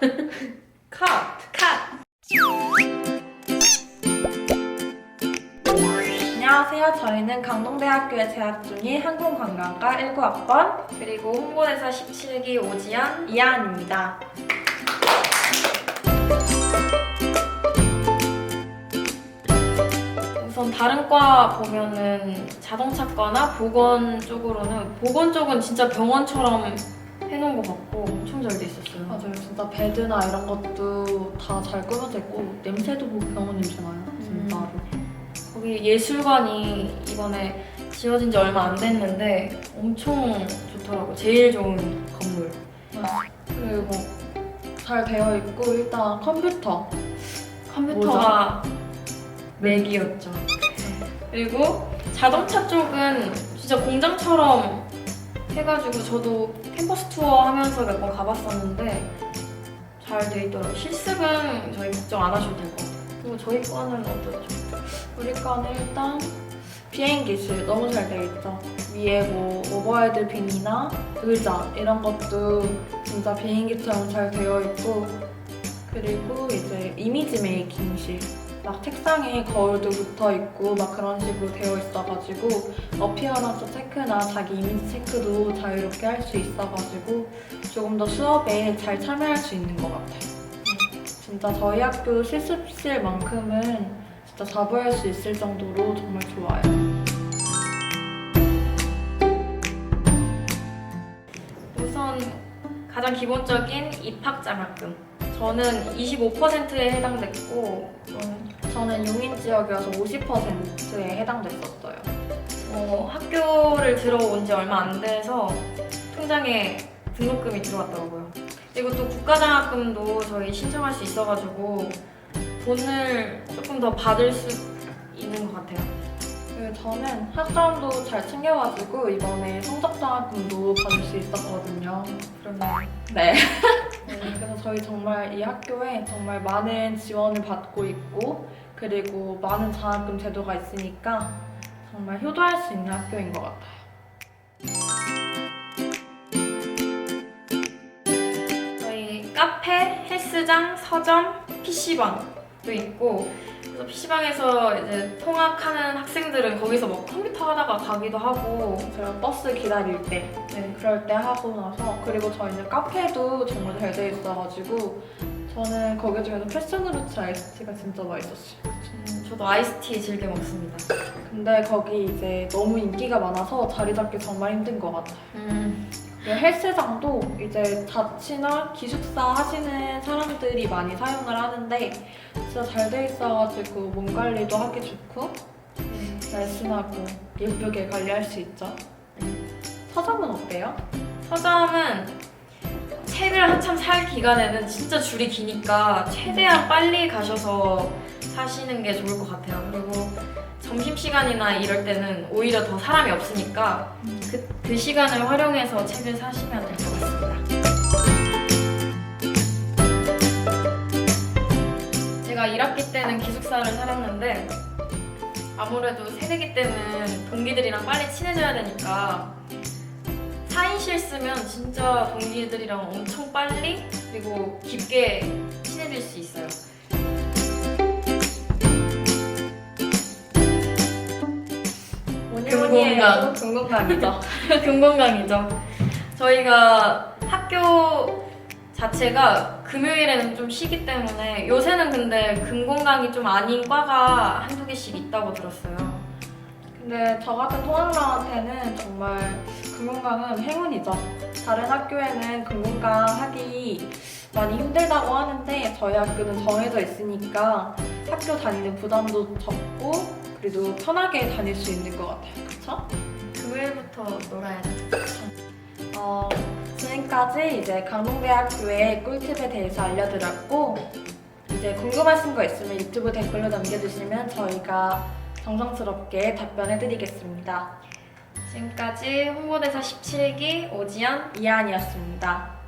컷! 컷! 안녕하세요. 저희는 강동대학교에 재학 중인 항공관광과 19학번 그리고 홍보대사 17기 오지연 이하은입니다. 우선 다른 과 보면은 자동차과나 보건 쪽으로는 보건 쪽은 진짜 병원처럼 해놓은 것 같고 엄청 잘 돼 있었어요. 맞아요. 진짜 베드나 이런 것도 다 잘 꾸며져 있고 냄새도 뭐 병원 냄새 나요. 진짜로. 거기 예술관이 이번에 지어진 지 얼마 안 됐는데 엄청 좋더라고. 제일 좋은 건물. 그리고 잘 되어 있고 일단 컴퓨터 컴퓨터가 맥이었죠. 그리고 자동차 쪽은 진짜 공장처럼 해가지고 저도 캠퍼스 투어 하면서 몇 번 가봤었는데 잘 돼 있더라고요. 실습은 저희 걱정 안 하셔도 될 것 같아요. 그리고 저희 과는 어떠죠? 우리 과는 일단 비행기실 너무 잘 되어 있죠. 위에 뭐 오버헤드 빈이나 의자 이런 것도 진짜 비행기처럼 잘 되어 있고 그리고 이제 이미지 메이킹실 막 책상에 거울도 붙어 있고 막 그런 식으로 되어 있어가지고 어피어런스 체크나 자기 이미지 체크도 자유롭게 할 수 있어가지고 조금 더 수업에 잘 참여할 수 있는 것 같아요. 진짜 저희 학교 실습실만큼은 진짜 자부할 수 있을 정도로 정말 좋아요. 우선 가장 기본적인 입학 장학금. 저는 25%에 해당됐고 음, 저는 용인 지역이어서 50%에 해당됐었어요. 어, 학교를 들어온 지 얼마 안 돼서 통장에 등록금이 들어왔더라고요. 그리고 또 국가장학금도 저희 신청할 수 있어가지고 돈을 조금 더 받을 수 있는 것 같아요. 저는 학점도 잘 챙겨가지고 이번에 성적장학금도 받을 수 있었거든요. 그러면 네. 네, 그래서 저희 정말 이 학교에 정말 많은 지원을 받고 있고 그리고 많은 장학금 제도가 있으니까 정말 효도할 수 있는 학교인 것 같아요. 저희 카페, 헬스장, 서점, PC방도 있고 그래서 PC방에서 이제 통학하는 학생들은 거기서 뭐 컴퓨터 하다가 가기도 하고 제가 버스 기다릴 때 네, 그럴 때 하고 나서 그리고 저희는 카페도 정말 잘 돼 있어가지고 저는 거기 중에서 패션으로치 아이스티가 진짜 맛있었어요. 음, 저도 아이스티 즐겨 먹습니다. 근데 거기 이제 너무 인기가 많아서 자리 잡기 정말 힘든 것 같아요. 음, 헬스장도 이제 자취나 기숙사 하시는 사람들이 많이 사용을 하는데 진짜 잘 돼 있어가지고 몸 관리도 하기 좋고 음, 날씬하고 예쁘게 관리할 수 있죠. 서점은 어때요? 서점은 책을 한참 살 기간에는 진짜 줄이 기니까 최대한 빨리 가셔서 사시는 게 좋을 것 같아요. 그리고 점심시간이나 이럴 때는 오히려 더 사람이 없으니까 그, 그 시간을 활용해서 책을 사시면 될 것 같습니다. 제가 1학기 때는 기숙사를 살았는데 아무래도 새내기 때는 동기들이랑 빨리 친해져야 되니까 4인실 쓰면 진짜 동기들이랑 엄청 빨리 그리고 깊게 친해질 수 있어요. 해도 금공강이죠. 금건강이죠. 저희가 학교 자체가 금요일에는 좀 쉬기 때문에 요새는 근데 금공강이 좀 아닌 과가 한두 개씩 있다고 들었어요. 근데 저 같은 통학러한테는 정말 금공강은 행운이죠. 다른 학교에는 금공강 하기 많이 힘들다고 하는데 저희 학교는 정해져 있으니까 학교 다니는 부담도 적고 그래도 편하게 다닐 수 있는 것 같아요. 그쵸? 금요일부터 놀아야죠. 어, 지금까지 이제 강동대학교의 꿀팁에 대해서 알려드렸고 이제 궁금하신 거 있으면 유튜브 댓글로 남겨주시면 저희가 정성스럽게 답변해드리겠습니다. 지금까지 홍보대사 17기 오지연 이한이었습니다.